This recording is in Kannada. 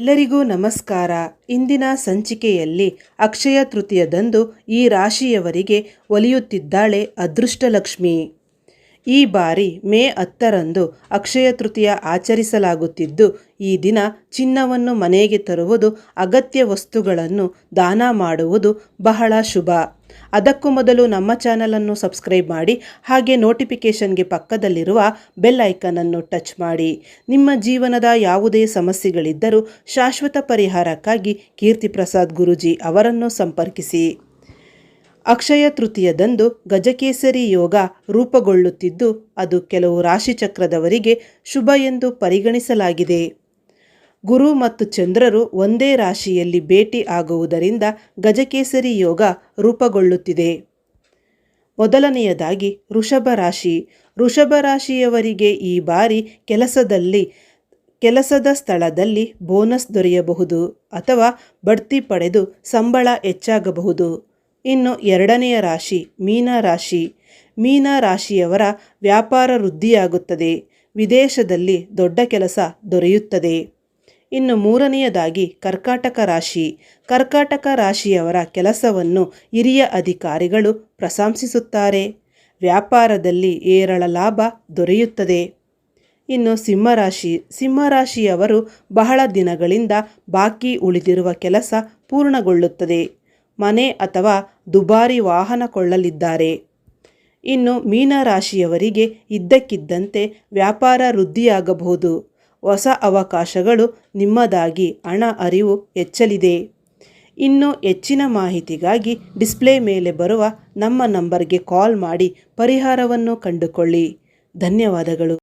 ಎಲ್ಲರಿಗೂ ನಮಸ್ಕಾರ. ಇಂದಿನ ಸಂಚಿಕೆಯಲ್ಲಿ ಅಕ್ಷಯ ತೃತೀಯದಂದು ಈ ರಾಶಿಯವರಿಗೆ ಒಲಿಯುತ್ತಿದ್ದಾಳೆ ಅದೃಷ್ಟಲಕ್ಷ್ಮಿ. ಈ ಬಾರಿ ಮೇ ಹತ್ತರಂದು ಅಕ್ಷಯ ತೃತೀಯ ಆಚರಿಸಲಾಗುತ್ತಿದ್ದು, ಈ ದಿನ ಚಿನ್ನವನ್ನು ಮನೆಗೆ ತರುವುದು ಅಗತ್ಯ ವಸ್ತುಗಳನ್ನು ದಾನ ಮಾಡುವುದು ಬಹಳ ಶುಭ. ಅದಕ್ಕೂ ಮೊದಲು ನಮ್ಮ ಚಾನಲನ್ನು ಸಬ್ಸ್ಕ್ರೈಬ್ ಮಾಡಿ ಹಾಗೆ ನೋಟಿಫಿಕೇಷನ್ಗೆ ಪಕ್ಕದಲ್ಲಿರುವ ಬೆಲ್ ಐಕನನ್ನು ಟಚ್ ಮಾಡಿ. ನಿಮ್ಮ ಜೀವನದ ಯಾವುದೇ ಸಮಸ್ಯೆಗಳಿದ್ದರೂ ಶಾಶ್ವತ ಪರಿಹಾರಕ್ಕಾಗಿ ಕೀರ್ತಿ ಪ್ರಸಾದ್ ಗುರುಜಿ ಅವರನ್ನು ಸಂಪರ್ಕಿಸಿ. ಅಕ್ಷಯ ತೃತೀಯದಂದು ಗಜಕೇಸರಿ ಯೋಗ ರೂಪುಗೊಳ್ಳುತ್ತಿದ್ದು, ಅದು ಕೆಲವು ರಾಶಿಚಕ್ರದವರಿಗೆ ಶುಭ ಎಂದು ಪರಿಗಣಿಸಲಾಗಿದೆ. ಗುರು ಮತ್ತು ಚಂದ್ರರು ಒಂದೇ ರಾಶಿಯಲ್ಲಿ ಭೇಟಿ ಆಗುವುದರಿಂದ ಗಜಕೇಸರಿ ಯೋಗ ರೂಪುಗೊಳ್ಳುತ್ತಿದೆ. ಮೊದಲನೆಯದಾಗಿ ವೃಷಭ ರಾಶಿ. ವೃಷಭ ರಾಶಿಯವರಿಗೆ ಈ ಬಾರಿ ಕೆಲಸದಲ್ಲಿ, ಕೆಲಸದ ಸ್ಥಳದಲ್ಲಿ ಬೋನಸ್ ದೊರೆಯಬಹುದು ಅಥವಾ ಬಡ್ತಿ ಪಡೆದು ಸಂಬಳ ಹೆಚ್ಚಾಗಬಹುದು. ಇನ್ನು ಎರಡನೆಯ ರಾಶಿ ಮೀನ ರಾಶಿ. ಮೀನ ರಾಶಿಯವರ ವ್ಯಾಪಾರ ವೃದ್ಧಿಯಾಗುತ್ತದೆ. ವಿದೇಶದಲ್ಲಿ ದೊಡ್ಡ ಕೆಲಸ ದೊರೆಯುತ್ತದೆ. ಇನ್ನು ಮೂರನೆಯದಾಗಿ ಕರ್ಕಾಟಕ ರಾಶಿ. ಕರ್ಕಾಟಕ ರಾಶಿಯವರ ಕೆಲಸವನ್ನು ಹಿರಿಯ ಅಧಿಕಾರಿಗಳು ಪ್ರಶಂಸಿಸುತ್ತಾರೆ. ವ್ಯಾಪಾರದಲ್ಲಿ ಏರಳ ಲಾಭ ದೊರೆಯುತ್ತದೆ. ಇನ್ನು ಸಿಂಹರಾಶಿ. ಸಿಂಹರಾಶಿಯವರು ಬಹಳ ದಿನಗಳಿಂದ ಬಾಕಿ ಉಳಿದಿರುವ ಕೆಲಸ ಪೂರ್ಣಗೊಳ್ಳುತ್ತದೆ. ಮನೆ ಅಥವಾ ದುಬಾರಿ ವಾಹನ ಕೊಳ್ಳಲಿದ್ದಾರೆ. ಇನ್ನು ಮೀನರಾಶಿಯವರಿಗೆ ಇದ್ದಕ್ಕಿದ್ದಂತೆ ವ್ಯಾಪಾರ ವೃದ್ಧಿಯಾಗಬಹುದು. ಹೊಸ ಅವಕಾಶಗಳು ನಿಮ್ಮದಾಗಿ ಹಣ ಅರಿವು ಹೆಚ್ಚಲಿದೆ. ಇನ್ನು ಹೆಚ್ಚಿನ ಮಾಹಿತಿಗಾಗಿ ಡಿಸ್ಪ್ಲೇ ಮೇಲೆ ಬರುವ ನಮ್ಮ ನಂಬರ್ಗೆ ಕಾಲ್ ಮಾಡಿ ಪರಿಹಾರವನ್ನು ಕಂಡುಕೊಳ್ಳಿ. ಧನ್ಯವಾದಗಳು.